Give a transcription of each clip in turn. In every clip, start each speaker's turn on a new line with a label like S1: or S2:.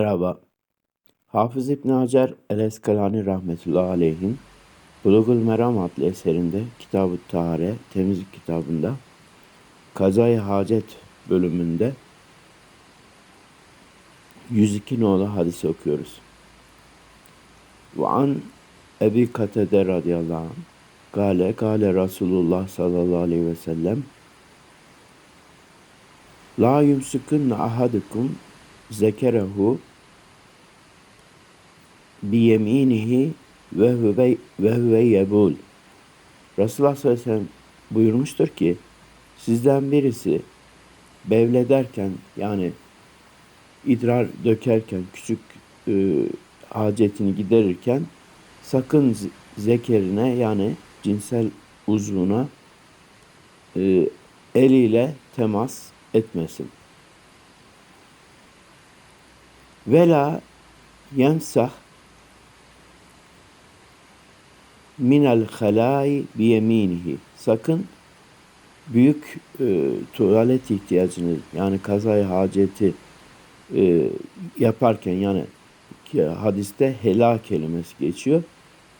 S1: Merhaba. Hafız İbn Hacer el-Eskalani rahmetullahi aleyhin Bulugul Meram adlı eserinde Kitab-ı Tahare temizlik kitabında Kazayı Hacet bölümünde 102 nolu hadisi okuyoruz. Ve an Ebi Katede radıyallahu anh Gale, gale Resulullah sallallahu aleyhi ve sellem La yumsikunna ahadukum zekerehu biyeminihi ve huve ve huve yebul. Resulullah sallallahu aleyhi ve sellem buyurmuştur ki sizden birisi bevlederken yani idrar dökerken küçük e, hacetini giderirken sakın zekerine yani cinsel uzvuna e, eliyle temas etmesin. Vela yemsah minel halai biyeminihi. Sakın büyük e, tuvalet ihtiyacını yani kazayı haceti e, yaparken yani hadiste hela kelimesi geçiyor.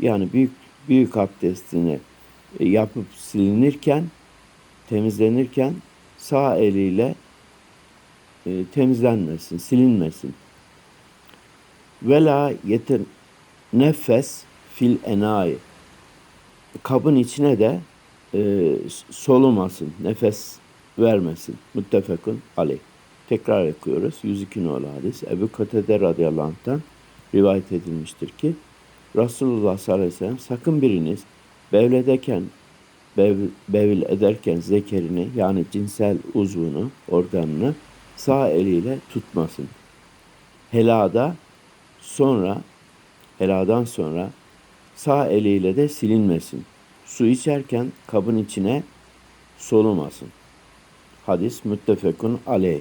S1: Yani büyük büyük abdestini e, yapıp silinirken temizlenirken sağ eliyle e, temizlenmesin, silinmesin. Vela yeter nefes fil enayi. Kabın içine de e, solumasın, nefes vermesin. Muttefekun aleyh. Tekrar okuyoruz. 102 nolu hadis. Ebu Katede radıyallahu rivayet edilmiştir ki Resulullah sallallahu aleyhi ve sellem sakın biriniz bevledeken bev, bevil ederken zekerini yani cinsel uzvunu, organını sağ eliyle tutmasın. Helada sonra heladan sonra sağ eliyle de silinmesin. Su içerken kabın içine solumasın. Hadis müttefekun aleyh.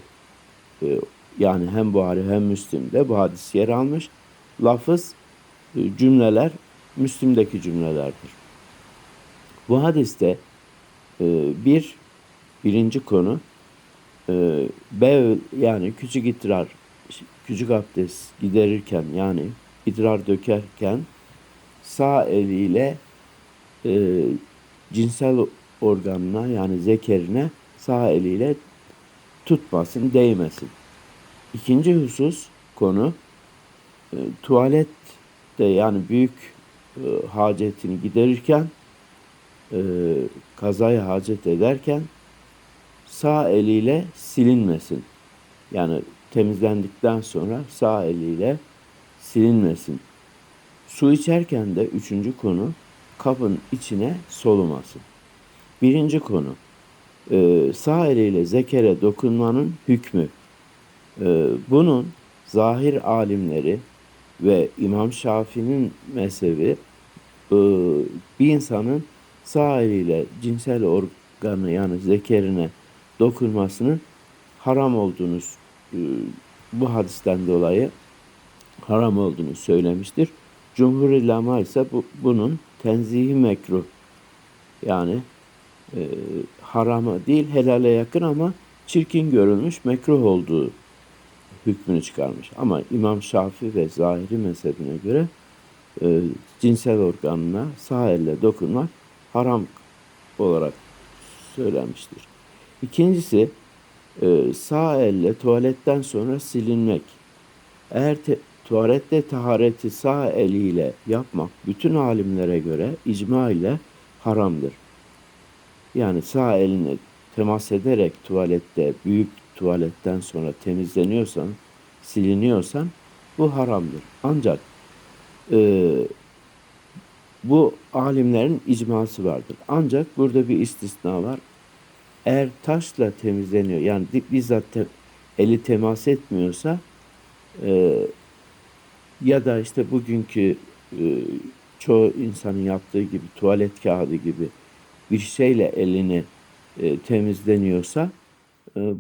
S1: Ee, yani hem Buhari hem Müslim'de bu hadis yer almış. Lafız e, cümleler Müslim'deki cümlelerdir. Bu hadiste e, bir birinci konu e, bev yani küçük idrar küçük abdest giderirken yani idrar dökerken sağ eliyle e, cinsel organına yani zekerine sağ eliyle tutmasın, değmesin. İkinci husus konu e, tuvalette yani büyük e, hacetini giderirken e, kazayı hacet ederken sağ eliyle silinmesin. Yani temizlendikten sonra sağ eliyle silinmesin. Su içerken de üçüncü konu kabın içine solumasın. Birinci konu e, sağ eliyle zekere dokunmanın hükmü. E, bunun zahir alimleri ve İmam Şafii'nin mezhebi e, bir insanın sağ eliyle cinsel organı yani zekerine dokunmasının haram olduğunu bu hadisten dolayı haram olduğunu söylemiştir. Cumhur ulema ise bu, bunun tenzihi mekruh yani e, harama değil helale yakın ama çirkin görülmüş mekruh olduğu hükmünü çıkarmış. Ama İmam Şafii ve Zahiri mezhebine göre e, cinsel organına sağ elle dokunmak haram olarak söylenmiştir. İkincisi e, sağ elle tuvaletten sonra silinmek. Eğer te, tuvalette tahareti sağ eliyle yapmak bütün alimlere göre icma ile haramdır. Yani sağ eline temas ederek tuvalette büyük tuvaletten sonra temizleniyorsan, siliniyorsan bu haramdır. Ancak e, bu alimlerin icması vardır. Ancak burada bir istisna var. Eğer taşla temizleniyor yani bizzat te, eli temas etmiyorsa e, ya da işte bugünkü e, çoğu insanın yaptığı gibi tuvalet kağıdı gibi bir şeyle elini e, temizleniyorsa e,